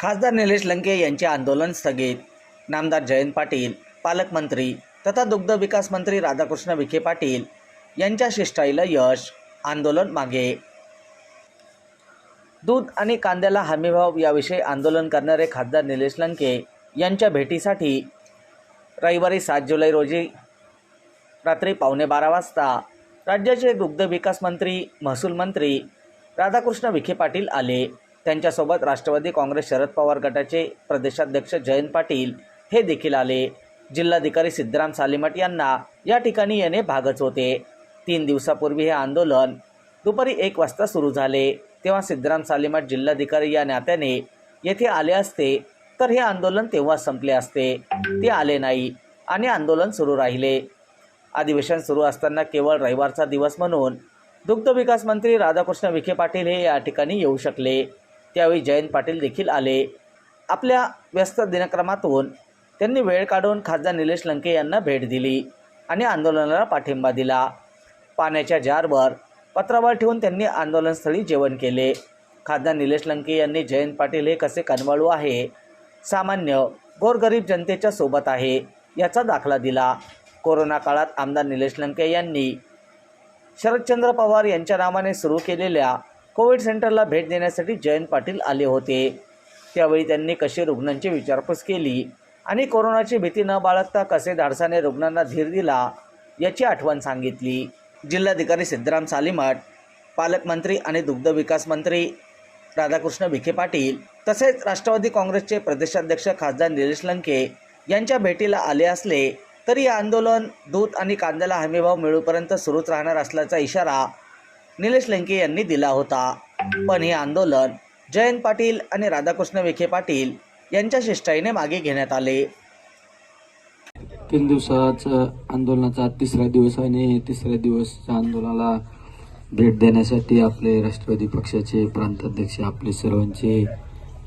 खासदार निलेश लंके यांचे आंदोलन स्थगित. नामदार जयंत पाटील पालकमंत्री तथा दुग्ध विकास मंत्री राधाकृष्ण विखे पाटील यांच्या शिष्टाईला यश आंदोलन मागे. दूध आणि कांद्याला हमीभाव याविषयी आंदोलन करणारे खासदार निलेश लंके यांच्या भेटीसाठी रविवारी सात जुलै रोजी रात्री पावणे बारा वाजता राज्याचे दुग्ध विकास मंत्री महसूल मंत्री राधाकृष्ण विखे पाटील आले. त्यांच्यासोबत राष्ट्रवादी काँग्रेस शरद पवार गटाचे प्रदेशाध्यक्ष जयंत पाटील हे देखील आले. जिल्हाधिकारी सिद्धराम सालीमठ यांना या ठिकाणी येणे भागच होते. तीन दिवसापूर्वी हे आंदोलन दुपारी एक वाजता सुरू झाले. तेव्हा सिद्धराम सालीमठ जिल्हाधिकारी या नात्याने येथे आले असते तर हे आंदोलन तेव्हा संपले असते. ते आले नाही आणि आंदोलन सुरू राहिले. अधिवेशन सुरू असताना केवळ रविवारचा दिवस म्हणून दुग्ध विकास मंत्री राधाकृष्ण विखे पाटील हे या ठिकाणी येऊ शकले. त्यावेळी जयंत पाटील देखील आले. आपल्या व्यस्त दिनक्रमातून त्यांनी वेळ काढून खासदार निलेश लंके यांना भेट दिली आणि आंदोलनाला पाठिंबा दिला. पाण्याच्या जारवर पत्रावर ठेवून त्यांनी आंदोलनस्थळी जेवण केले. खासदार निलेश लंके यांनी जयंत पाटील हे कसे कनवाळू आहे? सामान्य गोरगरीब जनतेच्या सोबत आहे याचा दाखला दिला. कोरोना काळात आमदार निलेश लंके यांनी शरदचंद्र पवार यांच्या नावाने सुरू केलेल्या कोविड सेंटरला भेट देण्यासाठी जयंत पाटील आले होते. त्यावेळी त्यांनी कशी रुग्णांची विचारपूस केली आणि कोरोनाची भीती न बाळगता कसे धाडसाने रुग्णांना धीर दिला याची आठवण सांगितली. जिल्हाधिकारी सिद्धराम सालीमठ पालकमंत्री आणि दुग्ध विकास मंत्री राधाकृष्ण विखे पाटील तसेच राष्ट्रवादी काँग्रेसचे प्रदेशाध्यक्ष खासदार निलेश लंके यांच्या भेटीला आले असले तरी हे आंदोलन दूध आणि कांद्याला हमीभाव मिळूपर्यंत सुरूच राहणार असल्याचा इशारा निलेश लंके यांनी दिला होता. पण हे आंदोलन जयंत पाटील आणि राधाकृष्ण विखे पाटील यांच्या शिष्टाईने मागे घेण्यात आले. तीन दिवसाचं आंदोलनाचा तिसरा दिवस आणि तिसऱ्या दिवसच्या आंदोलनाला भेट देण्यासाठी आपले राष्ट्रवादी पक्षाचे प्रांताध्यक्ष आपले सर्वांचे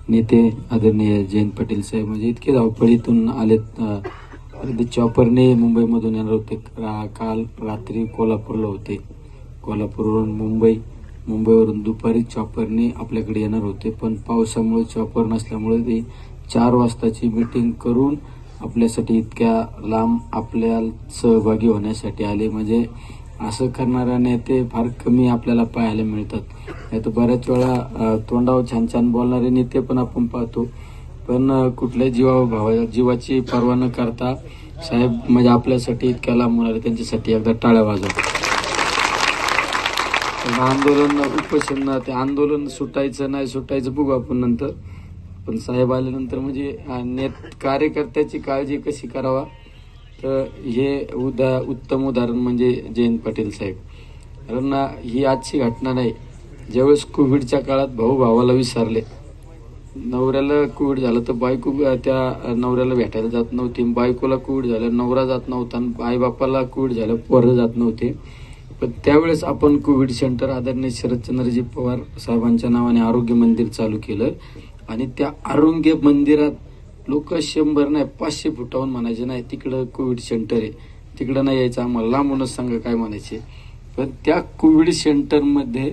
नेते आदरणीय जयंत पाटील साहेब म्हणजे इतके धावपळीतून आलेत चॉपरने मुंबईमधून येणार होते. रा- काल रात्री कोल्हापूरला होते. कोल्हापूरवरून मुंबई. मुंबईवरून दुपारी चॉपरने आपल्याकडे येणार होते पण पावसामुळे चॉपर नसल्यामुळे ते चार वाजताची मीटिंग करून आपल्यासाठी इतक्या लांब आपल्या सहभागी होण्यासाठी आले. म्हणजे असं करणारे नेते फार कमी आपल्याला पाहायला मिळतात. नाही तर बऱ्याच वेळा तोंडावर छान छान बोलणारे नेते पण आपण पाहतो. पण कुठल्या जीवा भावा जीवाची पर्वा न करता साहेब म्हणजे आपल्यासाठी इतक्या लांब होणार त्यांच्यासाठी एकदा टाळ्या वाजवा. आंदोलन उपोषण ते आंदोलन सुटायचं नाही सुटायचं बघू आपण नंतर. पण साहेब आल्यानंतर म्हणजे नेत कार्यकर्त्याची काळजी कशी करावा? तर हे उदा उत्तम उदाहरण म्हणजे जयंत पाटील साहेब. कारण ही आजची घटना नाही ज्यावेळेस कोविडच्या काळात भाऊ भावाला विसरले. नवऱ्याला कोविड झालं तर बायको त्या नवऱ्याला भेटायला जात नव्हती. बायकोला कोविड झालं नवरा जात नव्हता आणि आईबापाला कोविड झालं पोरं जात नव्हते. पण त्यावेळेस आपण कोविड सेंटर आदरणीय शरदचंद्रजी पवार साहेबांच्या नावाने आरोग्य मंदिर चालू केलं. आणि त्या आरोग्य मंदिरात लोक शंभर नाही पाचशे फुटावून म्हणायचे नाही तिकडं कोविड सेंटर आहे. तिकडं नाही यायचं आम्हाला लांबूनच सांगा काय म्हणायचे? पण त्या कोविड सेंटरमध्ये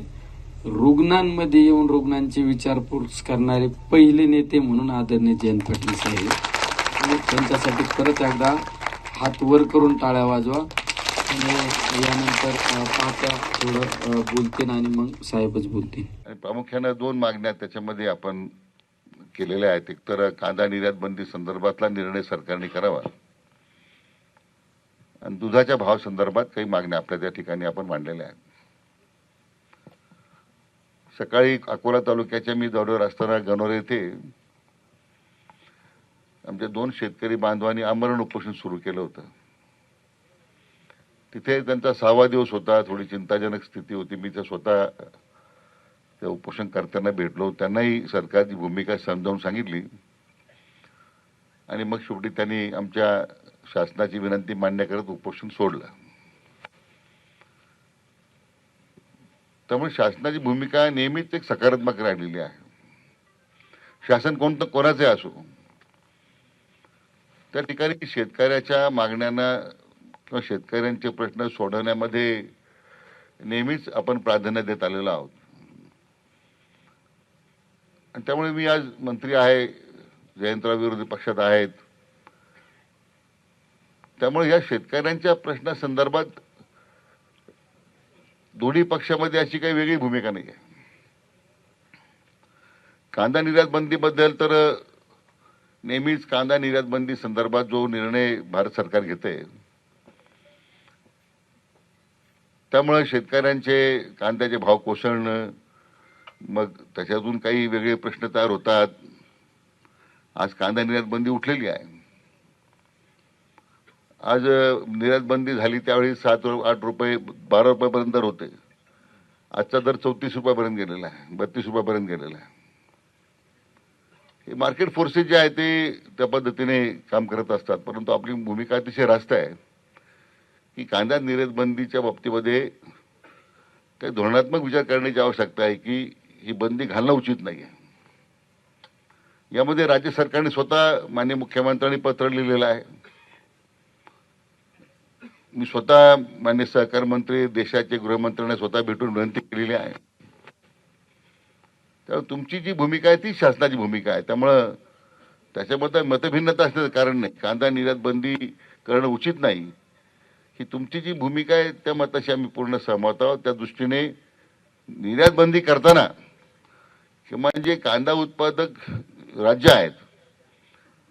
रुग्णांमध्ये येऊन रुग्णांची विचारपूस करणारे पहिले नेते म्हणून आदरणीय जयंत पाटील साहेब. त्यांच्यासाठी परत एकदा हात वर करून टाळ्या वाजवा. यानंतर अं, थोडं बोलतील आणि मग साहेबच बोलतील. प्रामुख्यानं दोन मागण्या त्याच्यामध्ये आपण केलेल्या आहेत. एक तर कांदा निर्यात बंदी संदर्भातला निर्णय सरकारने करावा. आणि दुधाच्या भाव संदर्भात काही मागण्या आपल्या त्या ठिकाणी आपण मांडलेल्या आहेत. सकाळी अकोला तालुक्याच्या मी दौऱ्यावर असताना गणोरे येथे आमच्या दोन शेतकरी बांधवांनी आमरण उपोषण सुरू केलं होतं. तिथे त्यांचा सहावा दिवस होता थोडी चिंताजनक स्थिती होती. मी त्या स्वतः त्या उपोषण करताना भेटलो त्यांनाही सरकारची भूमिका समजावून सांगितली. आणि मग शेवटी त्यांनी आमच्या शासनाची विनंती मान्य करत उपोषण सोडलं. त्यामुळे शासनाची भूमिका नेहमीच एक सकारात्मक राहिलेली आहे. शासन कोणतं कोणाचे असो. त्या ठिकाणी शेतकऱ्याच्या मागण्यांना किंवा शेतकऱ्यांचे प्रश्न सोडवण्यामध्ये नेहमीच आपण प्राधान्य देत आलेलो आहोत. आणि त्यामुळे मी आज मंत्री आहे जयंतराव विरोधी पक्षात आहेत. त्यामुळे या शेतकऱ्यांच्या प्रश्नासंदर्भात दोन्ही पक्षामध्ये अशी काही वेगळी भूमिका नाही आहे कांदा निर्यात बंदीबद्दल तर नेहमीच कांदा निर्यात बंदी संदर्भात जो निर्णय भारत सरकार घेते त्यामुळे शेतकऱ्यांचे कांद्याचे भाव कोसळणं मग त्याच्यातून काही वेगळे प्रश्न तयार होतात. आज कांदा निर्यात बंदी उठलेली आहे. आज निर्यात बंदी झाली त्यावेळी सात आठ रुपये बारा रुपयापर्यंत दर होते. आजचा दर चौतीस रुपयापर्यंत गेलेला आहे बत्तीस रुपयापर्यंत गेलेला आहे. हे मार्केट फोर्सेस जे आहे ते त्या पद्धतीने काम करत असतात परंतु आपली भूमिका अतिशय रास्त आहे. की कांदा निर्यात बंदीच्या बाबतीमध्ये काही धोरणात्मक विचार करण्याची आवश्यकता आहे की ही बंदी घालणं उचित नाही आहे यामध्ये राज्य सरकारने स्वतः मान्य मुख्यमंत्र्यांनी पत्र लिहिलेलं आहे. मी स्वतः मान्य सहकार मंत्री देशाचे गृहमंत्र्यांना स्वतः भेटून विनंती केलेली आहे. त्यामुळे तुमची जी भूमिका आहे ती शासनाची भूमिका आहे. त्यामुळं त्याच्याबद्दल मतभिन्नता असण्याचं कारण नाही. कांदा निर्यात बंदी करणं उचित नाही. ही तुमची जी भूमिका आहे त्या मताशी आम्ही पूर्ण सहमत आहोत. त्या दृष्टीने निर्यात बंदी करताना किमान जे म्हणजे कांदा उत्पादक राज्य आहेत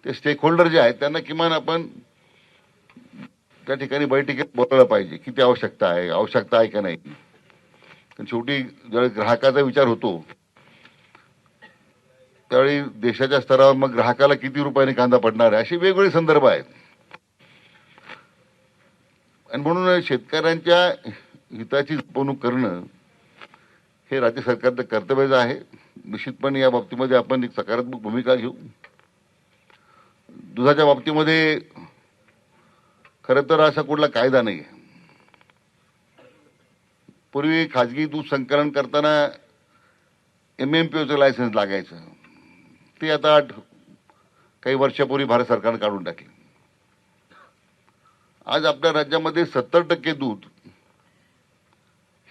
ते स्टेक होल्डर जे आहेत त्यांना किमान आपण त्या ठिकाणी बैठकीत बोलायला पाहिजे किती आवश्यकता आहे आवश्यकता आहे का नाही. शेवटी ज्यावेळी ग्राहकाचा विचार होतो त्यावेळी देशाच्या स्तरावर मग ग्राहकाला किती रुपयाने कांदा पडणार आहे असे वेगवेगळे संदर्भ आहेत. आणि म्हणून शेतकऱ्यांच्या हिताची जपवणूक करणं हे राज्य सरकारचं कर्तव्यच आहे. निश्चितपणे या बाबतीमध्ये आपण एक सकारात्मक भूमिका घेऊ. दुधाच्या बाबतीमध्ये खरं तर असा कुठला कायदा नाही आहे पूर्वी खाजगी दूध संकलन करताना एम एम पी ओचं लायसन्स लागायचं. ते आता आठ काही वर्षापूर्वी भारत सरकारनं काढून टाकले. आज आपल्या राज्यामध्ये सत्तर टक्के दूध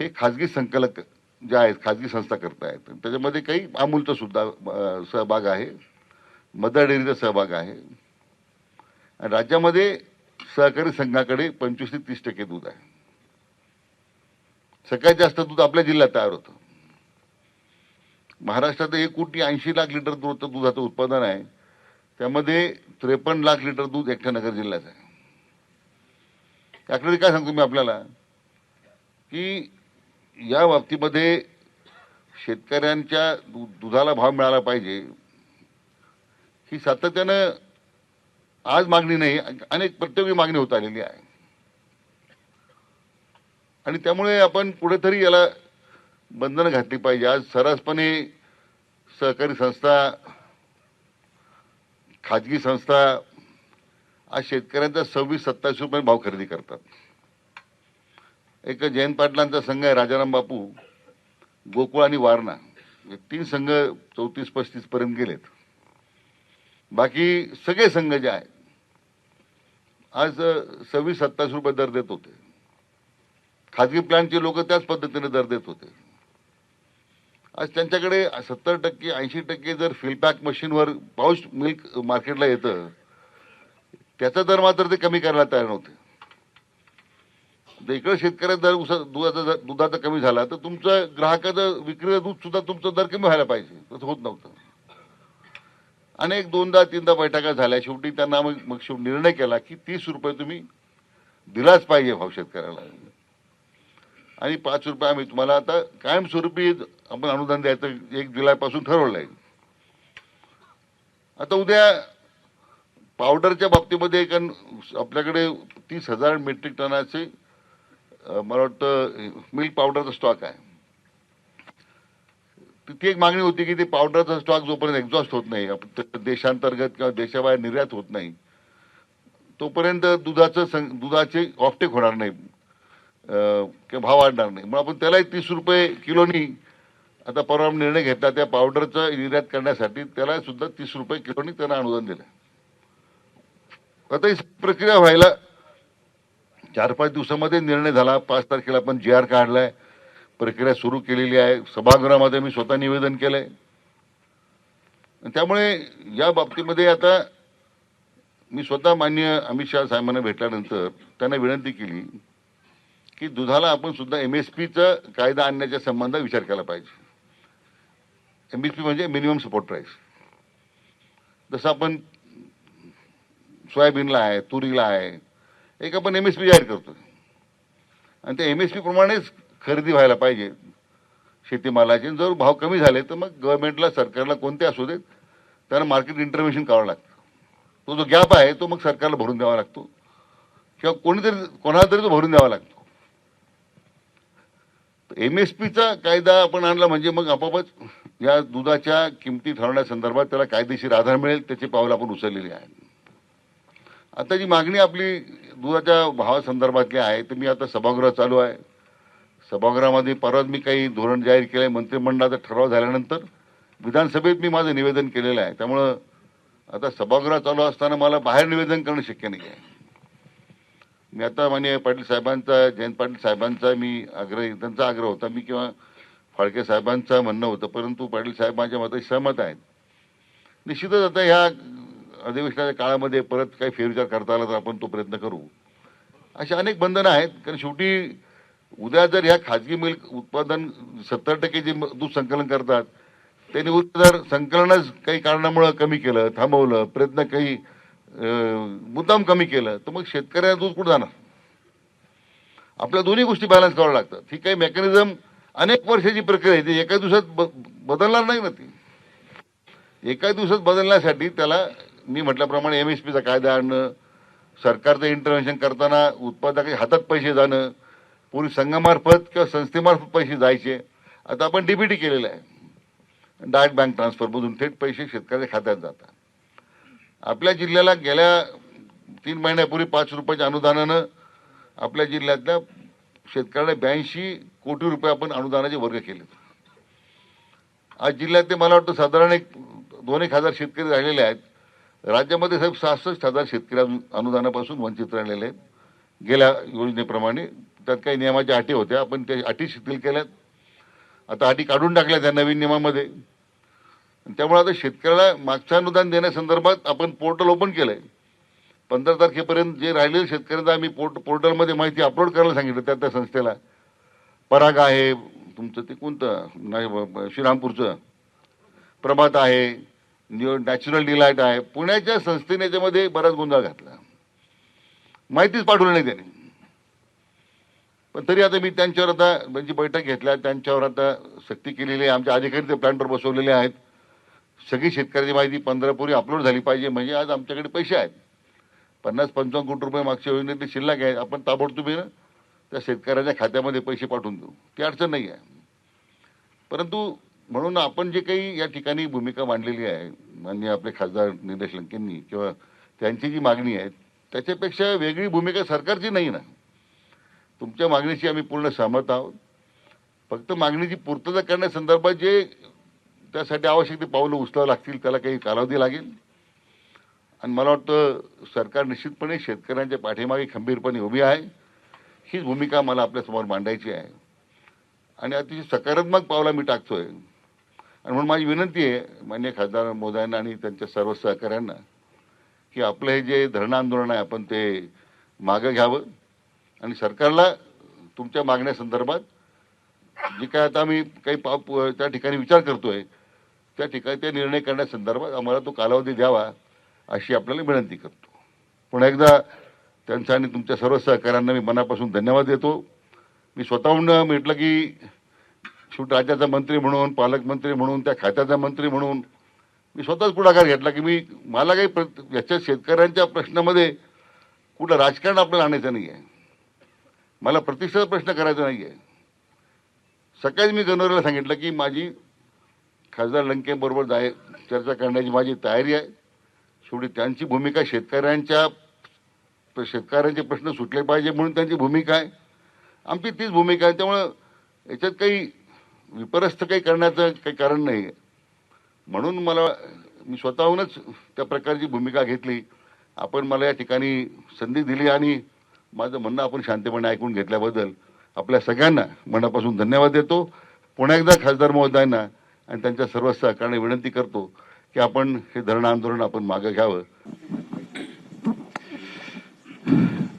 हे खाजगी संकलक जे आहेत खाजगी संस्था करतायत त्याच्यामध्ये काही अमूलचा सुद्धा सहभाग आहे. मदर डेअरीचा सहभाग आहे. आणि राज्यामध्ये सहकारी संघाकडे पंचवीस ते तीस टक्के दूध आहे. सगळ्यात जास्त दूध आपल्या जिल्ह्यात तयार होतं. महाराष्ट्रात एक कोटी ऐंशी लाख लिटर दूध दुधाचं उत्पादन आहे. त्यामध्ये त्रेपन्न लाख लिटर दूध एकट्या नगर जिल्ह्याचं आहे. त्याकडे काय सांगतो मी आपल्याला? की या बाबतीमध्ये शेतकऱ्यांच्या दु- दुधाला भाव मिळाला पाहिजे. ही सातत्यानं आज मागणी नाही अनेक प्रत्येकी मागणी होत आलेली आहे. आणि त्यामुळे आपण कुठेतरी याला बंधनं घातली पाहिजे. आज सर्रासपणे सहकारी संस्था खाजगी संस्था आज शेतकऱ्यांचा सव्वीस सत्तावीस रुपये भाव खरेदी करतात. एक जयंत पाटलांचा संघ आहे राजाराम बापू गोकुळ आणि वारणा. हे तीन संघ चौतीस पस्तीस पर्यंत गेलेत. बाकी सगळे संघ जे आहेत आज सव्वीस सत्तावीस रुपये दर देत होते. खाजगी प्लॅनचे लोक त्याच पद्धतीने दर देत होते. आज त्यांच्याकडे सत्तर टक्के ऐंशी टक्के जर फिलपॅक मशीनवर पाऊस मिल्क मार्केटला येतं त्याचा दर मात्र ते कमी करायला तयार नव्हते. इकडे शेतकऱ्याचा दर उसा- दुधाचा दुधाचा कमी झाला तर तुमचा ग्राहकाचं विक्रीचं दूध सुद्धा तुमचा दर कमी व्हायला पाहिजे. तसं होत नव्हतं. अनेक दोनदा तीनदा बैठका झाल्या. शेवटी त्यांना मग मग निर्णय केला की तीस रुपये तुम्ही दिलाच पाहिजे भाव शेतकऱ्याला. आणि पाच रुपये आम्ही तुम्हाला आता कायमस्वरूपी आपण अनुदान द्यायचं एक जुलैपासून ठरवलं आहे आता उद्या पावडरच्या बाबतीमध्ये एक आपल्याकडे तीस हजार मेट्रिक टनाचे मला वाटतं मिल्क पावडरचा स्टॉक आहे. ती- एक मागणी होती की ते पावडरचा स्टॉक जोपर्यंत एक्झॉस्ट होत नाही देशांतर्गत किंवा देशाबाहेर निर्यात होत नाही तोपर्यंत दुधाचं सं- दुधाचे ऑफटेक होणार नाही किंवा भाव वाढणार नाही. मग आपण त्यालाही तीस रुपये किलोनी आता परवा निर्णय घेतला त्या पावडरचं निर्यात करण्यासाठी त्याला सुद्धा तीस रुपये किलोनी त्यांना अनुदान दिलं. आता ही प्रक्रिया व्हायला चार पाच दिवसामध्ये निर्णय झाला. पाच तारखेला आपण जी आर काढलाय. प्रक्रिया सुरू केलेली आहे. सभागृहामध्ये मी स्वतः निवेदन केलंय. त्यामुळे या बाबतीमध्ये आता मी स्वतः मान्य अमित शहा साहेबांना भेटल्यानंतर त्यांना विनंती केली की दुधाला आपण सुद्धा एम एस पीचा कायदा आणण्याच्या संबंधात विचार केला पाहिजे. एम एस पी म्हणजे मिनिमम सपोर्ट प्राईस जसं आपण सोयाबीनला आहे तुरीला आहे. एक आपण एम एस पी जाहीर करतो आणि त्या एम एस पी प्रमाणेच खरेदी व्हायला पाहिजे. शेतीमालाचे जर भाव कमी झाले तर मग गव्हर्नमेंटला सरकारला कोणते असू देत त्यांना मार्केट इंटरव्हेन्शन करावं लागतं. तो जो गॅप आहे तो मग सरकारला भरून द्यावा लागतो. किंवा कोणीतरी कोणाला तरी तो भरून द्यावा लागतो. एम एस पीचा कायदा आपण आणला म्हणजे मग आपोआपच या दुधाच्या किमती ठरवण्यासंदर्भात त्याला कायदेशीर आधार मिळेल त्याची पावलं आपण उचललेली आहेत. आता जी मागणी आपली दुधाच्या भावासंदर्भातली आहे तर मी आता सभागृह चालू आहे. सभागृहामध्ये परत मी काही धोरण जाहीर केलं आहे मंत्रिमंडळाचा ठराव झाल्यानंतर विधानसभेत मी माझं निवेदन केलेलं आहे. त्यामुळं आता सभागृह चालू असताना मला बाहेर निवेदन करणं शक्य नाही आहे. मी आता मान्य पाटील साहेबांचा जयंत पाटील साहेबांचा मी आग्रह त्यांचा आग्रह होता. मी किंवा फाळके साहेबांचं म्हणणं होतं परंतु पाटील साहेब माझ्या मते सहमत आहेत. निश्चितच आता ह्या अधिवेशनाच्या काळामध्ये परत काही फेरविचार करता आला तर आपण तो प्रयत्न करू. अशी अनेक बंधनं आहेत. कारण शेवटी उद्या जर ह्या खाजगी मिल्क उत्पादन सत्तर टक्के जे दूध संकलन करतात त्यांनी उद्या जर संकलनच काही कारणामुळं कमी केलं थांबवलं प्रयत्न काही मुद्दाम कमी केलं तर मग शेतकऱ्याला दूध कुठं जाणार? आपल्या दोन्ही गोष्टी बॅलन्स कराव्या लागतात. ही काही मेकॅनिझम अनेक वर्षाची प्रक्रिया आहे. ती एका दिवसात ब- बदलणार नाही ना ती. एका दिवसात बदलण्यासाठी त्याला मी म्हटल्याप्रमाणे एम एस पीचा कायदा आणणं सरकारचं इंटरव्हेन्शन करताना उत्पादकाच्या हातात पैसे जाणं पूर्वी संघामार्फत किंवा संस्थेमार्फत पैसे जायचे. आता आपण डीबीटी केलेलं आहे. डायरेक्ट बँक ट्रान्सफरमधून थेट पैसे शेतकऱ्याच्या खात्यात जातात. आपल्या जिल्ह्याला गेल्या तीन महिन्यापूर्वी पाच रुपयाच्या अनुदानानं आपल्या जिल्ह्यातल्या शेतकऱ्याला ब्याऐंशी कोटी रुपये आपण अनुदानाचे वर्ग केले आज जिल्ह्यात ते मला वाटतं साधारण एक दोन एक हजार शेतकरी राहिलेले आहेत. राज्यामध्ये साहेब सहासष्ट हजार शेतकरी अनुदानापासून वंचित राहिलेले आहेत. गेल्या योजनेप्रमाणे त्यात काही नियमाच्या अटी होत्या. आपण त्या अटी शिथिल केल्यात. आता अटी काढून टाकल्या त्या नवीन नियमामध्ये. त्यामुळे आता शेतकऱ्याला मागचं अनुदान देण्यासंदर्भात आपण पोर्टल ओपन केलं आहे पंधरा तारखेपर्यंत जे राहिलेले शेतकऱ्यांना आम्ही पोर्ट पोर्टलमध्ये माहिती अपलोड करायला सांगितलं त्या त्या संस्थेला. पराग आहे तुमचं ते कोणतं? नाही श्रीरामपूरचं. प्रभात आहे. नॅचरल डिलाईट आहे. पुण्याच्या संस्थेने याच्यामध्ये बराच गोंधळ घातला. माहितीच पाठवली नाही त्यांनी. पण तरी आता मी त्यांच्यावर आता म्हणजे बैठक घेतल्या त्यांच्यावर आता सक्ती केलेली आहे. आमच्या अधिकारी ते प्लॅनवर बसवलेले आहेत. सगळी शेतकऱ्याची माहिती पंधरापूर्वी अपलोड झाली पाहिजे. म्हणजे आज आमच्याकडे पैसे आहेत. पन्नास पंचावन्न कोटी रुपये मागच्या योजनेतले शिल्लक आहे. आपण ताबडतोबीनं त्या शेतकऱ्याच्या खात्यामध्ये पैसे पाठवून देऊ. ती अडचण नाही आहे. परंतु म्हणून आपण जे काही या ठिकाणी भूमिका मांडलेली आहे माननीय आपले खासदार निलेश लंकेंनी किंवा त्यांची जी मागणी आहे त्याच्यापेक्षा वेगळी भूमिका सरकारची नाही ना. तुमच्या मागणीशी आम्ही पूर्ण सहमत आहोत. फक्त मागणीची पूर्तता करण्यासंदर्भात जे त्यासाठी आवश्यक ते पावलं उचलावं लागतील त्याला काही कालावधी लागेल. आणि मला वाटतं सरकार निश्चितपणे शेतकऱ्यांच्या पाठीमागे खंबीरपणे उभी आहे. हीच भूमिका मला आपल्यासमोर मांडायची आहे. आणि अतिशय सकारात्मक पावला मी टाकतोय. आणि म्हणून माझी विनंती आहे मान्य खासदार मोदयांना आणि त्यांच्या सर्व सहकाऱ्यांना की आपलं हे जे धरणं आंदोलन आहे आपण ते मागं घ्यावं. आणि सरकारला तुमच्या मागण्यासंदर्भात जे काय आता आम्ही काही पाप त्या ठिकाणी विचार करतोय त्या ठिकाणी ते निर्णय करण्यासंदर्भात आम्हाला तो कालावधी द्यावा अशी आपल्याला विनंती करतो. पुन्हा एकदा त्यांचा आणि तुमच्या सर्व सहकाऱ्यांना मी मनापासून धन्यवाद देतो. मी स्वतःहून म्हटलं की शेवटी राज्याचा मंत्री म्हणून पालकमंत्री म्हणून त्या खात्याचा मंत्री म्हणून. मी स्वतःच पुढाकार घेतला की मी मला काही प्रत याच्या शेतकऱ्यांच्या प्रश्नामध्ये कुठं राजकारण आपल्याला आणायचं नाही आहे मला प्रतिष्ठेचा प्रश्न करायचा नाही आहे सकाळी मी गणोरेला सांगितलं की माझी खासदार लंकेबरोबर जाय चर्चा करण्याची माझी तयारी आहे. शेवटी त्यांची भूमिका शेतकऱ्यांच्या शेतकऱ्यांचे प्रश्न सुटले पाहिजे म्हणून त्यांची भूमिका आहे. आमची तीच भूमिका आहे. त्यामुळं याच्यात काही विपरस्त काही करण्याचं काही कारण नाही आहे म्हणून मला मी स्वतःहूनच त्या प्रकारची भूमिका घेतली. आपण मला या ठिकाणी संधी दिली आणि माझं म्हणणं आपण शांतपणे ऐकून घेतल्याबद्दल आपल्या सगळ्यांना मनापासून धन्यवाद देतो. पुन्हा एकदा खासदार महोदयांना आणि त्यांच्या सर्व सहकार्याने विनंती करतो की आपण हे धरण आंदोलन आपण मागं घ्यावं.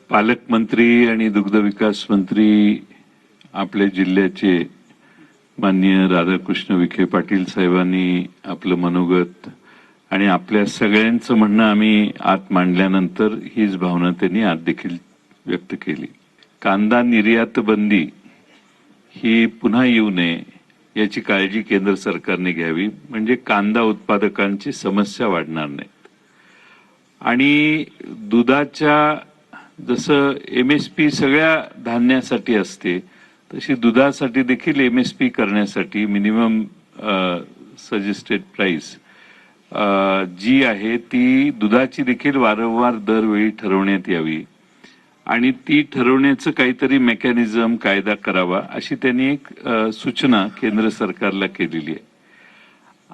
पालकमंत्री आणि दुग्ध विकास मंत्री आपल्या जिल्ह्याचे माननीय राधाकृष्ण विखे पाटील साहेबांनी आपलं मनोगत आणि आपल्या सगळ्यांचं म्हणणं आम्ही आत मांडल्यानंतर हीच भावना त्यांनी आत देखील व्यक्त केली. कांदा निर्यात बंदी ही पुन्हा येऊ नये याची काळजी केंद्र सरकारने घ्यावी म्हणजे कांदा उत्पादकांची समस्या वाढणार नाहीत. आणि दुधाच्या जसं एम एस पी सगळ्या धान्यासाठी असते तशी दुधासाठी देखील एम एस पी करण्यासाठी मिनिमम सजेस्टेड प्राइस जी आहे ती दुधाची देखील वारंवार दरवेळी ठरवण्यात यावी. आणि ती ठरवण्याचं काहीतरी मेकॅनिझम कायदा करावा अशी त्यांनी एक सूचना केंद्र सरकारला केलेली आहे.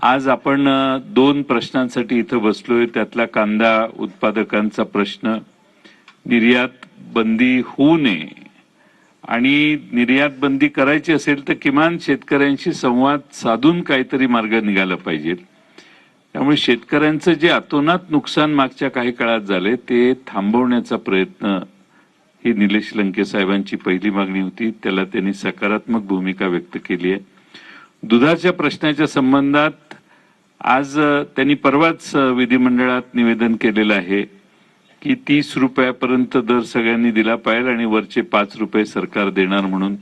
आज आपण दोन प्रश्नांसाठी इथं बसलोय. त्यातला कांदा उत्पादकांचा प्रश्न निर्यात बंदी होऊ नये आणि निर्यात बंदी करायची असेल तर किमान शेतकऱ्यांशी संवाद साधून काहीतरी मार्ग निघाला पाहिजे. त्यामुळे शेतकऱ्यांचं जे अतोनात नुकसान मागच्या काही काळात झाले ते थांबवण्याचा प्रयत्न ही निलेश लंके साहेबांची पहिली मागणी होती. त्याला त्यांनी सकारात्मक भूमिका व्यक्त केली आहे. दुधाच्या प्रश्नाच्या संबंधात आज त्यांनी परवाच विधिमंडळात निवेदन केलेलं आहे. की तीस रुपयापर्यंत दर सगळ्यांनी दिला पाहिजे आणि वरचे पाच रुपये सरकार देणार म्हणून.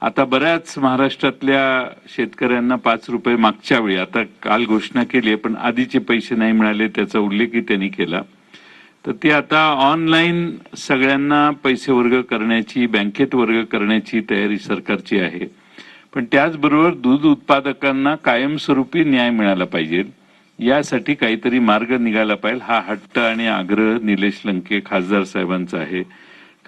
आता बऱ्याच महाराष्ट्रातल्या शेतकऱ्यांना पाच रुपये मागच्या वेळी आता काल घोषणा केली आहे पण आधीचे पैसे नाही मिळाले त्याचा उल्लेखही त्यांनी केला. तर ते आता ऑनलाईन सगळ्यांना पैसे वर्ग करण्याची बँकेत वर्ग करण्याची तयारी सरकारची आहे. पण त्याचबरोबर दूध उत्पादकांना कायमस्वरूपी न्याय मिळाला पाहिजे. यासाठी काहीतरी मार्ग निघाला पाहिजे. हा हट्ट आणि आग्रह निलेश लंके खासदार साहेबांचा आहे.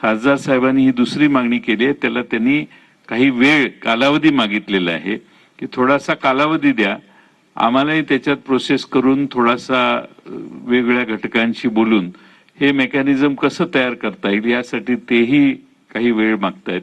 खासदार साहेबांनी ही दुसरी मागणी केली आहे. त्याला त्यांनी काही वेळ कालावधी मागितलेला आहे. की थोडासा कालावधी द्या. आम्हालाही त्याच्यात प्रोसेस करून थोडासा वेगवेगळ्या घटकांशी बोलून हे मेकॅनिझम कसं तयार करता येईल यासाठी तेही काही वेळ मागतायत.